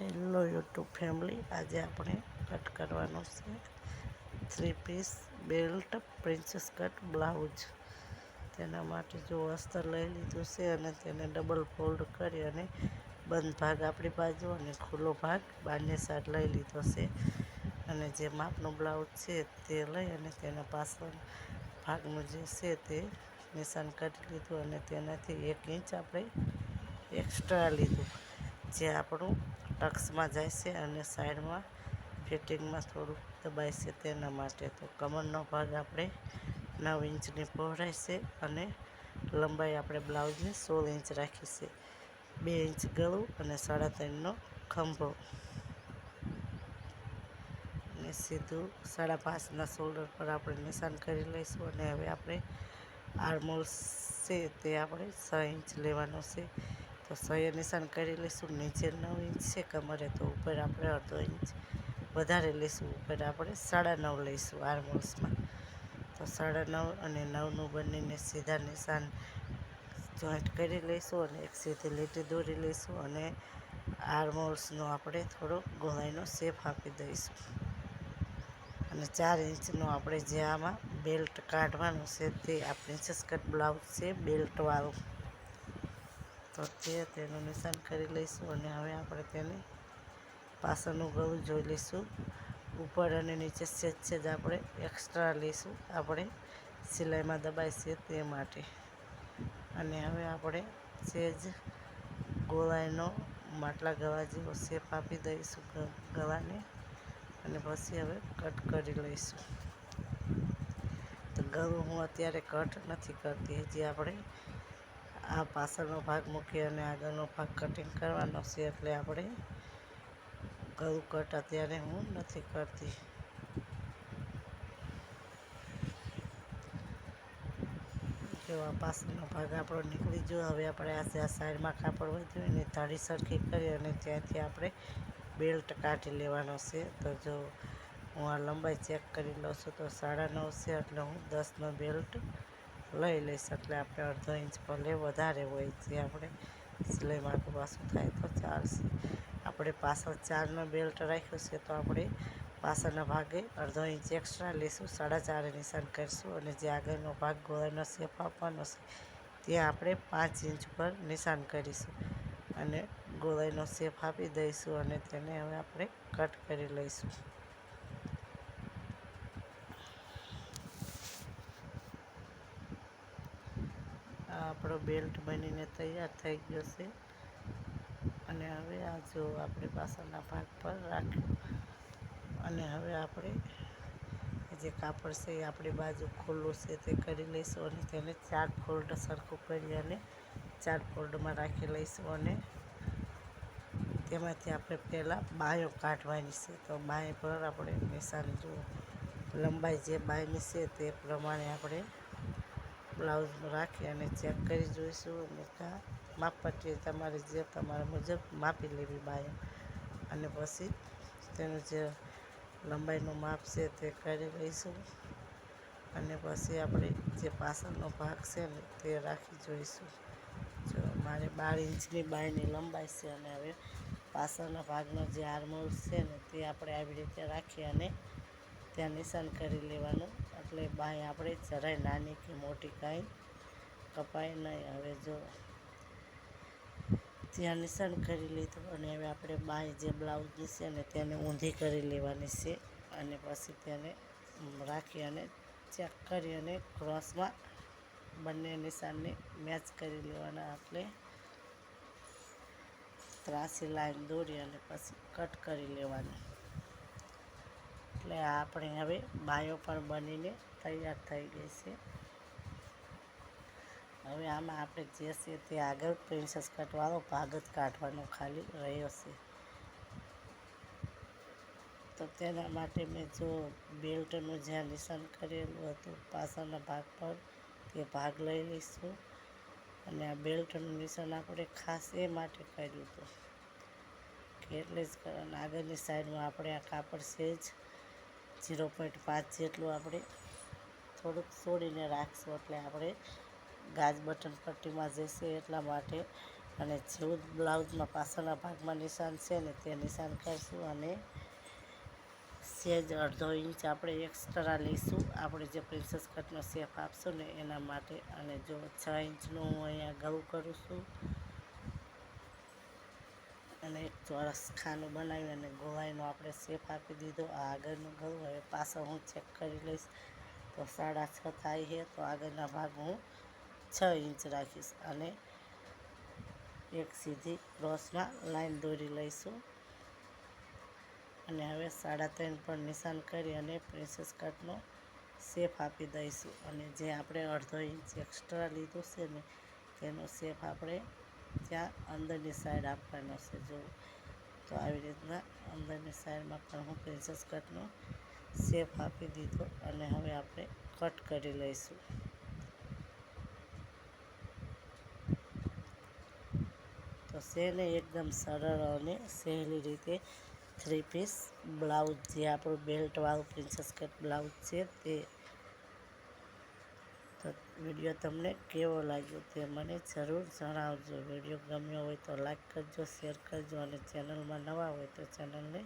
Hello YouTube family આજે આપણે cut કરવાનું છે three piece belt princess cut blouse તેના માટે જો અસ્તર લઈ લીધું છે અને તેને ડબલ ફોલ્ડ કરી અને બંધ ભાગ આપણી બાજુ અને ખુલ્લો ભાગ બારને સાઈડ લઈ લીધો છે. અને જે માપનું બ્લાઉઝ છે તે લઈ અને તેના પાછળ ભાગનું જે છે તે નિશાન કરી લીધું અને તેનાથી એક ઇંચ આપણે એક્સ્ટ્રા લીધું. જે આપણું ટક્સમાં જાય છે અને સાઈડમાં ફિટિંગમાં થોડુંક દબાય છે તેના માટે. તો કમરનો ભાગ આપણે નવ ઇંચની પહોળાઈ અને લંબાઈ આપણે બ્લાઉઝની સોળ ઇંચ રાખી બે ઇંચ ગળું અને સાડા ત્રણનો ખંભો. અને સીધું સાડા પાંચના શોલ્ડર પર આપણે નિશાન કરી લઈશું અને હવે આપણે આર્મોલ્સ છે તે આપણે છ ઇંચ લેવાનો છે. તો સહી નિશાન કરી લઈશું નીચે નવ ઇંચ છે કમરે તો ઉપર આપણે અડધો ઇંચ વધારે લઈશું, ઉપર આપણે સાડા નવ લઈશું આર્મોલ્સમાં તો સાડા નવ અને નવનું બંનેને સીધા નિશાન જોઈન્ટ કરી લઈશું અને એક સીધી લીટી દોરી લઈશું અને આર્મોલ્સનો આપણે થોડો ગોળાઈનો શેપ આપી દઈશું. અને ચાર ઇંચનો આપણે જે આમાં બેલ્ટ કાઢવાનું છે તે આ પ્રિન્સેસ કટ બ્લાઉઝ છે બેલ્ટવાળું તો તે તેનું નિશાન કરી લઈશું અને હવે આપણે તેને પાછળનું ગળું જોઈ લઈશું. ઉપર અને નીચે સેજ સેજ આપણે એક્સ્ટ્રા લઈશું. આપણે સિલાઈમાં દબાઈ તે માટે. અને હવે આપણે સેજ ગોળાઈનો માટલા ગળા જેવો શેપ આપી દઈશું ગળાને. અને પછી હવે કટ કરી લઈશું. તો ગળું હું અત્યારે કટ નથી કરતી. હજી આપણે આ પાછળનો ભાગ મૂકી અને આગળનો ભાગ કટિંગ કરવાનો છે એટલે આપણે ગળું કટ અત્યારે હું નથી કરતી. જો આ પાછળનો ભાગ આપણો નીકળી ગયો, હવે આપણે આ આ સાઈડમાં કાપડ વધ્યું એને તાળી સરખી કરી અને ત્યાંથી આપણે બેલ્ટ કાઢી લેવાનો છે. તો જો હું આ લંબાઈ ચેક કરી લઉં છું તો સાડા નવ છે એટલે હું દસનો બેલ્ટ લઈ લઈશ એટલે આપણે અડધો ઇંચ ભલે વધારે હોય જે આપણે. સિલાઈ માટું પાછું થાય તો ચાલશે. આપણે પાછળ ચારનો બેલ્ટ રાખ્યો છે તો આપણે પાછળના ભાગે અડધો ઇંચ એક્સ્ટ્રા લઈશું સાડા ચારે નિશાન કરીશું અને જે આગળનો ભાગ ગોળાનો શેપ આપવાનો છે ત્યાં આપણે પાંચ ઇંચ પર નિશાન કરીશું અને ગોળાઈનો શેપ આપી દઈશું અને તેને હવે આપણે કટ કરી લઈશું આ આપણો બેલ્ટ બનીને તૈયાર થઈ ગયો છે. અને હવે આ જો આપણે પાછળના ભાગ પર રાખ્યો. અને હવે આપણે જે કાપડ છે એ આપણી બાજુ ખુલ્લું છે તે કરી લઈશું અને તેને ચાર ફોલ્ડ સરખું કરી અને ચાર ફોલ્ડમાં રાખી લઈશું અને તેમાંથી આપણે પહેલાં બાયો કાઢવાની છે. તો બાય પર આપણે નિશાન જુઓ. લંબાઈ જે બાયની છે તે પ્રમાણે આપણે બ્લાઉઝમાં રાખી અને ચેક કરી જોઈશું અને માપ માપપટ્ટી તમારે જે તમારા મુજબ માપી લેવી બાય. અને પછી તેનું જે લંબાઈનું માપ છે તે કરી લઈશું. અને પછી આપણે જે પાછળનો ભાગ છે ને તે રાખી જોઈશું. જો મારે બાર ઇંચની બાયની લંબાઈ છે અને હવે પાછળના ભાગનો જે આર્મોલ છે ને તે આપણે આવી રીતે રાખી અને ત્યાં નિશાન કરી લેવાનું. એટલે બાય આપણે જરાય નાની કે મોટી કાંઈ કપાય નહીં. હવે જો ત્યાં નિશાન કરી લીધું અને હવે આપણે બાય જે બ્લાઉઝની છે ને તેને ઊંધી કરી લેવાની છે અને પછી તેને રાખી અને ચેક કરી અને ક્રોસમાં બંને નિશાનને મેચ કરી લેવાના. એટલે ત્રાસી લાઈન દોરી અને પછી કટ કરી લેવાની. એટલે આપણે હવે બાયો પણ બનીને તૈયાર થઈ ગઈ છે. હવે આમાં આપણે જે છે તે આગળ પ્રિન્સેસ કટવાનો ભાગ જ કાઢવાનો ખાલી રહ્યો છે. તો તેના માટે મેં જો બેલ્ટનું જ્યાં નિશાન કરેલું હતું, પાછળના ભાગ પર તે ભાગ લઈ લઈશું. અને આ બેલ્ટનું નિશાન આપણે ખાસ એ માટે કર્યું હતું એટલે જ આગળની સાઈડમાં આપણે આ કાપડ છે જ ઝીરો પોઈન્ટ પાંચ જેટલું આપણે થોડુંક છોડીને રાખશું એટલે આપણે ગાજ બટન પટ્ટીમાં જશે એટલા માટે. અને જેવું બ્લાઉઝમાં પાછળના ભાગમાં નિશાન છે ને તે નિશાન કરશું અને સેજ અડધો ઇંચ આપણે એક્સ્ટ્રા લઈશું. આપણે જે પ્રિન્સેસ કટનો શેપ આપશું ને એના માટે. અને જો છ ઇંચનું હું અહીંયા ગળું કરું છું. અને ચોરસ ખાનું બનાવી અને ગોવાઈનો આપણે શેપ આપી દીધો. આ આગળનું ગળું હવે પાછળ હું ચેક કરી લઈશ. તો સાડા છ થાય છે, તો આગળના ભાગ હું છ ઇંચ રાખીશ અને એક સીધી ક્રોસમાં લાઈન દોરી લઈશું. અને હવે સાડા ત્રણ પર નિશાન કરી અને પ્રિન્સેસ કટનો શેપ આપી દઈશું. અને જે આપણે અડધો ઇંચ એક્સ્ટ્રા લીધું છે ને, તેનો શેપ આપણે ત્યાં અંદરની સાઈડ આપવાનો છે જો. તો આવી રીતના અંદરની સાઈડમાં પણ હું પ્રિન્સેસ કટનો શેપ આપી દીધો અને હવે આપણે કટ કરી લઈશું. તો સેને એકદમ સરળ અને સહેલી રીતે થ્રી પીસ બ્લાઉઝ જે આપણું બેલ્ટવાળું પ્રિન્સેસ કટ બ્લાઉઝ છે તે તો વીડિયો તમને કેવો લાગ્યો તે મને જરૂર જણાવજો. વીડિયો ગમ્યો હોય તો લાઈક કરજો, શેર કરજો અને ચેનલમાં નવા હોય તો ચેનલને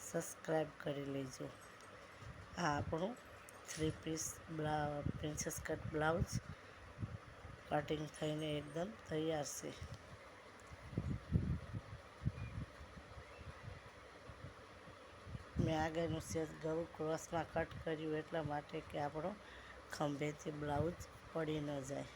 સબસ્ક્રાઈબ કરી લેજો. આ આપણું થ્રી પીસ બ્લા, પ્રિન્સેસ કટ બ્લાઉઝ કટિંગ થઈને એકદમ તૈયાર છે. મેં આગળનું સેજ ગળું ક્રોસમાં કટ કર્યું એટલા માટે કે આપણો ખંભેથી બ્લાઉઝ પડી ન જાય.